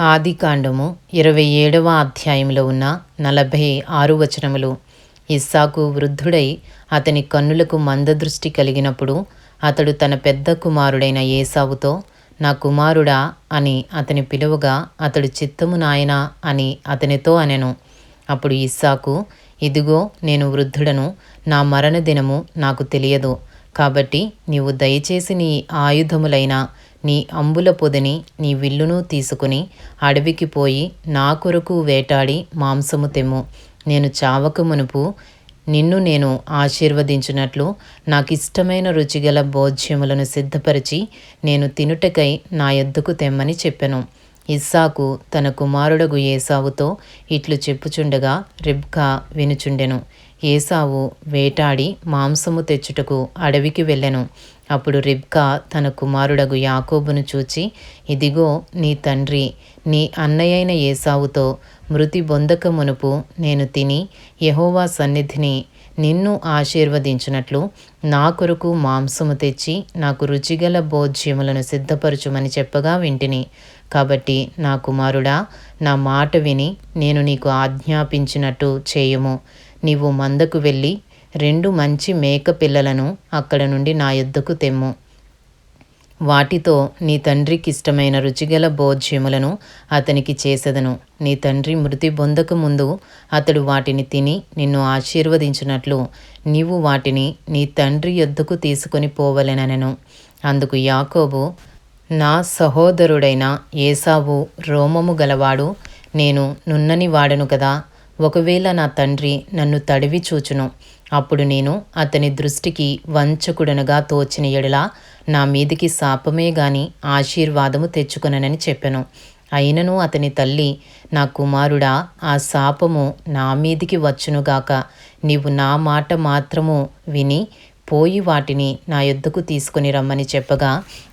ఆదికాండము ఇరవై ఏడవ అధ్యాయంలో ఉన్న నలభై ఆరు వచనములు. ఇస్సాకు వృద్ధుడై అతని కన్నులకు మందదృష్టి కలిగినప్పుడు అతడు తన పెద్ద కుమారుడైన ఏసావుతో నా కుమారుడా అని అతని పిలువగా అతడు చిత్తము నాయనా అని అతనితో అనెను. అప్పుడు ఇస్సాకు ఇదిగో నేను వృద్ధుడను నా మరణ దినము నాకు తెలియదు. కాబట్టి నీవు దయచేసి నీ ఆయుధములైన నీ అంబుల పొదిని నీ విల్లును తీసుకుని అడవికి పోయి నా కొరకు వేటాడి మాంసము తెమ్ము. నేను చావక మునుపు నిన్ను నేను ఆశీర్వదించినట్లు నాకు ఇష్టమైన రుచిగల భోజ్యములను సిద్ధపరిచి నేను తినుటకై నా యొద్దకు తెమ్మని చెప్పెను. ఇస్సాకు తన కుమారుడగు ఏసావుతో ఇట్లు చెప్పుచుండగా రిబ్కా వినుచుండెను. ఏసావు వేటాడి మాంసము తెచ్చుటకు అడవికి వెళ్ళెను. అప్పుడు రిబ్కా తన కుమారుడగు యాకోబును చూచి ఇదిగో నీ తండ్రి నీ అన్నయ్యైన ఏసావుతో మృతి బొందక మునుపు నేను తిని యహోవా సన్నిధిని నిన్ను ఆశీర్వదించినట్లు నా కొరకు మాంసము తెచ్చి నాకు రుచిగల భోజ్యములను సిద్ధపరచుమని చెప్పగా వింటిని. కాబట్టి నా కుమారుడా నా మాట విని నేను నీకు ఆజ్ఞాపించినట్టు చేయుము. నీవు మందకు వెళ్ళి రెండు మంచి మేక పిల్లలను అక్కడ నుండి నా యొద్దకు తెమ్ము. వాటితో నీ తండ్రికి ఇష్టమైన రుచిగల భోజ్యములను అతనికి చేసెదను. నీ తండ్రి మృతి పొందక ముందు అతడు వాటిని తిని నిన్ను ఆశీర్వదించినట్లు నీవు వాటిని నీ తండ్రి యొద్దకు తీసుకొని పోవలెననెను. అందుకు యాకోబు నా సహోదరుడైన ఏసావు రోమము గలవాడు నేను నున్నని వాడను కదా. ఒకవేళ నా తండ్రి నన్ను తడివి చూచును అప్పుడు నేను అతని దృష్టికి వంచకుడనగా తోచిన ఎడలా నా మీదికి శాపమే గాని ఆశీర్వాదము తెచ్చుకొననని చెప్పెను. అయినను అతని తల్లి నా కుమారుడా ఆ శాపము నా మీదికి వచ్చునుగాక నీవు నా మాట మాత్రము విని పోయి వాటిని నా యొద్దకు తీసుకుని రమ్మని చెప్పగా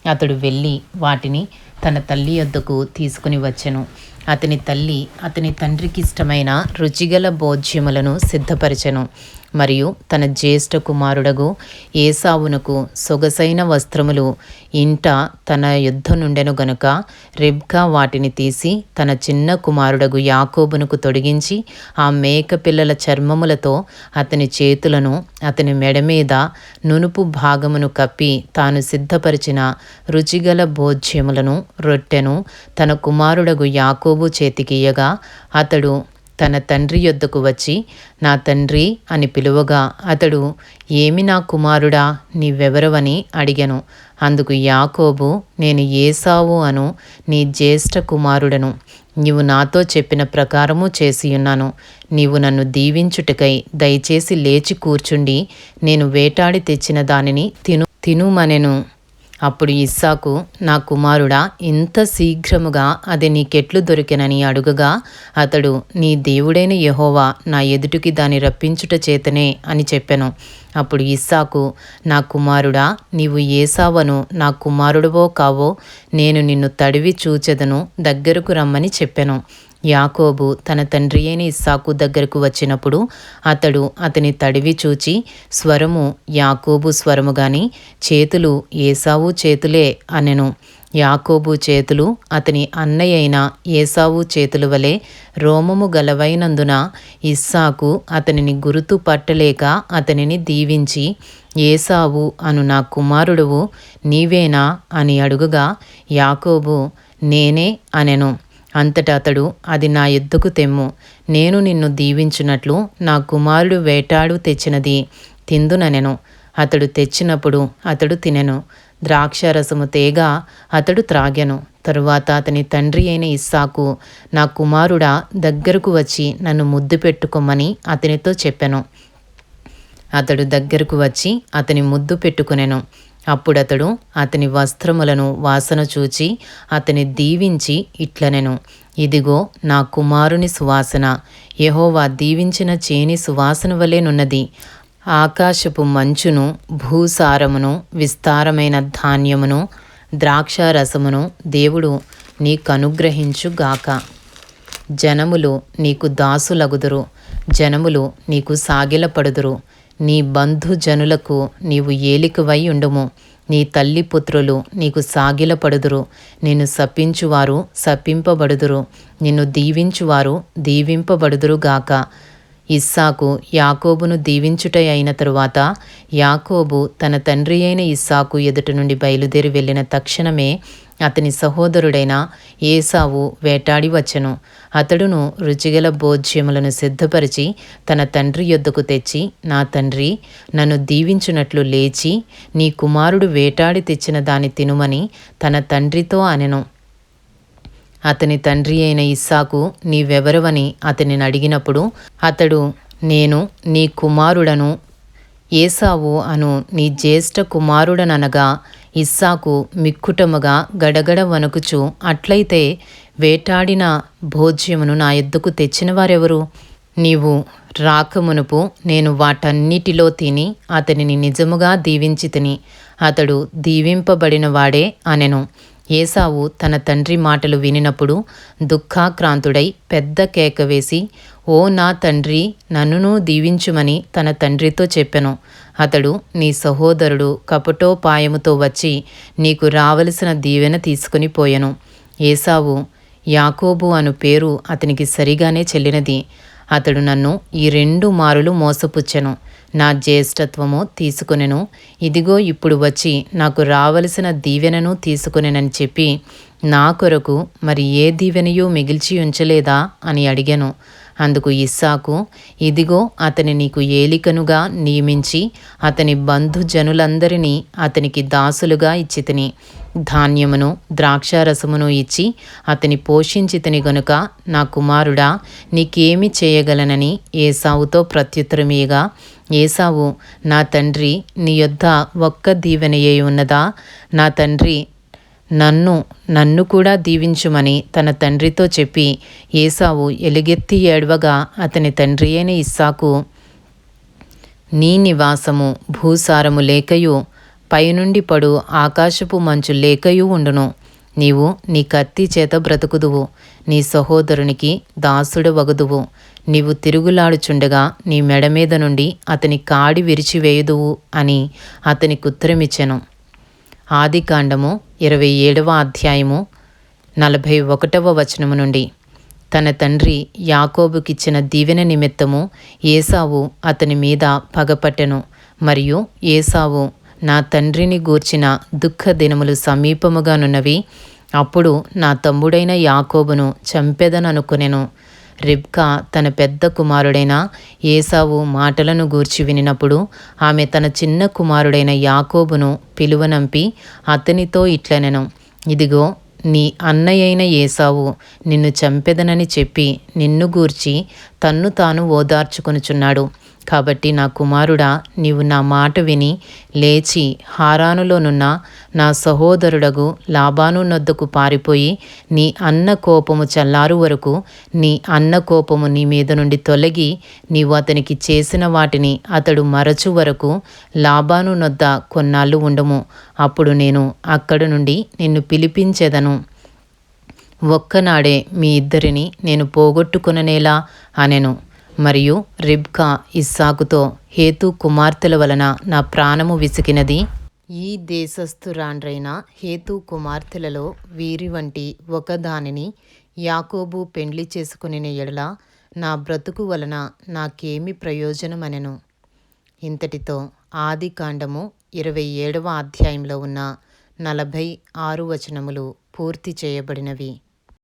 అతడు వెళ్ళి వాటిని తన తల్లి యొద్దకు తీసుకుని వచ్చెను. అతని తల్లి అతని తండ్రికి ఇష్టమైన రుచిగల భోజ్యములను సిద్ధపరచెను. మరియు తన జ్యేష్ఠ కుమారుడగు ఏసావునకు సొగసైన వస్త్రములు ఇంట తన యుద్ధ నుండెను గనుక రిబ్కా వాటిని తీసి తన చిన్న కుమారుడగు యాకోబునకు తొడిగించి ఆ మేక పిల్లల చర్మములతో అతని చేతులను అతని మెడ మీద నునుపు భాగమును కప్పి తాను సిద్ధపరిచిన రుచిగల భోజ్యములను రొట్టెను తన కుమారుడగు యాకోబు చేతికియ్యగా అతడు తన తండ్రి యొద్దకు వచ్చి నా తండ్రి అని పిలువగా అతడు ఏమి నా కుమారుడా? నీవెవరవని అడిగను. అందుకు యాకోబు నేను ఏసావు అను నీ జ్యేష్ఠ కుమారుడను. నీవు నాతో చెప్పిన ప్రకారము చేసియున్నాను. నీవు నన్ను దీవించుటకై దయచేసి లేచి కూర్చుండి నేను వేటాడి తెచ్చిన దానిని తిను తినుమనెను. అప్పుడు ఇస్సాకు నా కుమారుడా ఇంత శీఘ్రముగా అది నీకెట్లు దొరికెనని అడుగగా అతడు నీ దేవుడైన యహోవా నా ఎదుటికి దాని రప్పించుట చేతనే అని చెప్పెను. అప్పుడు ఇస్సాకు నా కుమారుడా నీవు ఏసావను నా కుమారుడువో కావో నేను నిన్ను తడివి చూచెదను దగ్గరకు రమ్మని చెప్పెను. యాకోబు తన తండ్రి అయిన ఇస్సాకు దగ్గరకు వచ్చినప్పుడు అతడు అతని తడివి చూచి స్వరము యాకోబు స్వరము గాని చేతులు ఏసావు చేతులే అనెను. యాకోబు చేతులు అతని అన్నయ్యైన ఏసావు చేతుల వలె రోమము గలవైనందున ఇస్సాకు అతనిని గుర్తు పట్టలేక అతనిని దీవించి ఏసావు అను నా కుమారుడువు నీవేనా? అని అడుగుగా యాకోబు నేనే అనెను. అంతటా అతడు అది నా ఎద్దుకు తెమ్ము. నేను నిన్ను దీవించున్నట్లు నా కుమారుడు వేటాడు తెచ్చినది తిందుననెను అతడు తెచ్చినప్పుడు అతడు తినెను. ద్రాక్షరసము తేగ అతడు త్రాగెను. తరువాత అతని తండ్రి అయిన ఇస్సాకు నా కుమారుడా దగ్గరకు వచ్చి నన్ను ముద్దు పెట్టుకోమని అతనితో చెప్పెను. అతడు దగ్గరకు వచ్చి అతని ముద్దు పెట్టుకునెను. అప్పుడతడు అతని వస్త్రములను వాసన చూచి అతని దీవించి ఇట్లనెను. ఇదిగో నా కుమారుని సువాసన. యహోవా దీవించిన చేని సువాసన వలెనున్నది ఆకాశపు మంచును భూసారమును విస్తారమైన ధాన్యమును ద్రాక్షారసమును దేవుడు నీకనుగ్రహించుగాక జనములు నీకు దాసులగుదురు. జనములు నీకు సాగిలపడుదురు. నీ బంధుజనులకు నీవు ఏలికవై ఉండుము. నీ తల్లి పుత్రులు నీకు సాగిలపడుదురు. నిన్ను సప్పించువారు సప్పింపబడుదురు నిన్ను దీవించువారు దీవింపబడుదురుగాక ఇస్సాకు యాకోబును దీవించుట అయిన తరువాత యాకోబు తన తండ్రి అయిన ఇస్సాకు ఎదుట నుండి బయలుదేరి వెళ్ళిన తక్షణమే అతని సహోదరుడైన ఏసావు వేటాడి వచ్చెను. అతడును రుచిగల భోజ్యములను సిద్ధపరిచి తన తండ్రి యొద్దకు తెచ్చి నా తండ్రి నన్ను దీవించునట్లు లేచి నీ కుమారుడు వేటాడి తెచ్చిన దాని తినుమని తన తండ్రితో అనెను. అతని తండ్రి అయిన ఇస్సాకు నీవెవరవని అతనిని అడిగినప్పుడు అతడు నేను నీ కుమారుడను ఏసావు అను నీ జ్యేష్ఠ కుమారుడననగా ఇస్సాకు మిక్కుటముగా గడగడ వణుకుచు అట్లయితే వేటాడిన భోజ్యమును నా ఎద్దుకు తెచ్చిన వారెవరు నీవు రాకమునుపు నేను వాటన్నిటిలో తిని అతనిని నిజముగా దీవించి తిని అతడు దీవింపబడిన వాడే అనెను. ఏసావు తన తండ్రి మాటలు వినినప్పుడు దుఃఖాక్రాంతుడై పెద్ద కేక వేసి ఓ నా తండ్రి నన్నును దీవించుమని తన తండ్రితో చెప్పెను. అతడు నీ సహోదరుడు కపటోపాయముతో వచ్చి నీకు రావలసిన దీవెన తీసుకుని పోయెను. ఏసావు యాకోబు అను పేరు అతనికి సరిగానే చెల్లినది. అతడు నన్ను ఈ రెండు మారులు మోసపుచ్చెను. నా జ్యేష్ఠత్వము తీసుకునెను. ఇదిగో ఇప్పుడు వచ్చి నాకు రావలసిన దీవెనను తీసుకునేనని చెప్పి నా కొరకు మరి ఏ దీవెనయూ మిగిల్చి ఉంచలేదా అని అడిగాను. అందుకు ఇస్సాకు ఇదిగో అతని నీకు ఏలికనుగా నియమించి అతని బంధుజనులందరినీ అతనికి దాసులుగా ఇచ్చితిని ధాన్యమును ద్రాక్షారసమును ఇచ్చి అతని పోషించితిని గనుక నా కుమారుడా నీకేమి చేయగలనని ఏసావుతో ప్రత్యుత్తరమీయగా ఏసావు నా తండ్రి నీ యొద్ద ఒక్క దీవెనయే ఉన్నదా నా తండ్రి నన్ను నన్ను కూడా దీవించుమని తన తండ్రితో చెప్పి ఏసావు ఎలుగెత్తి ఏడవగా అతని తండ్రి అయిన ఇస్సాకు నీ నివాసము భూసారము లేకయు పైనుండి పడు ఆకాశపు మంచు లేకయు ఉండును. నీవు నీ కత్తి చేత బ్రతుకుదువు. నీ సహోదరునికి దాసుడు వగుదువు నీవు తిరుగులాడుచుండగా నీ మెడ మీద నుండి అతని కాడి విరిచివేయుదువు అని అతనికి ఉత్తరమిచ్చెను. ఆదికాండము ఇరవై ఏడవ అధ్యాయము నలభై ఒకటవ వచనము నుండి. తన తండ్రి యాకోబుకిచ్చిన దీవెన నిమిత్తము ఏసావు అతని మీద పగపట్టెను. మరియు ఏసావు నా తండ్రిని గూర్చిన దుఃఖ దినములు సమీపముగానున్నవి అప్పుడు నా తమ్ముడైన యాకోబును చంపెదననుకునెను. రిబ్కా తన పెద్ద కుమారుడైన ఏసావు మాటలను గూర్చి వినినప్పుడు ఆమె తన చిన్న కుమారుడైన యాకోబును పిలువనంపి అతనితో ఇట్లనెను ఇదిగో నీ అన్నయ్యైన ఏసావు నిన్ను చంపెదనని చెప్పి నిన్ను గూర్చి తన్ను తాను ఓదార్చుకొనుచున్నాడు. కాబట్టి నా కుమారుడా నీవు నా మాట విని లేచి హారానులోనున్న నా సహోదరుడగు లాభాను నొద్దకు పారిపోయి నీ అన్న కోపము చల్లారు వరకు నీ అన్న కోపము నీ మీద నుండి తొలగి నీవు అతనికి చేసిన వాటిని అతడు మరచు వరకు లాభాను నొద్ద కొన్నాళ్ళు ఉండము. అప్పుడు నేను అక్కడి నుండి నిన్ను పిలిపించేదను. ఒక్కనాడే మీ ఇద్దరిని నేను పోగొట్టుకుననేలా అనెను. మరియు రిబ్కా ఇస్సాకుతో హేతు కుమార్తెల వలన నా ప్రాణము విసికినది. ఈ దేశస్థురాండ్రైన హేతు కుమార్తెలలో వీరి వంటి ఒకదానిని యాకోబు పెండ్లి చేసుకుని ఎడల నా బ్రతుకు వలన నాకేమి ప్రయోజనమనెను. ఇంతటితో ఆది కాండము ఇరవై ఏడవ అధ్యాయంలో ఉన్న నలభై ఆరు వచనములు పూర్తి చేయబడినవి.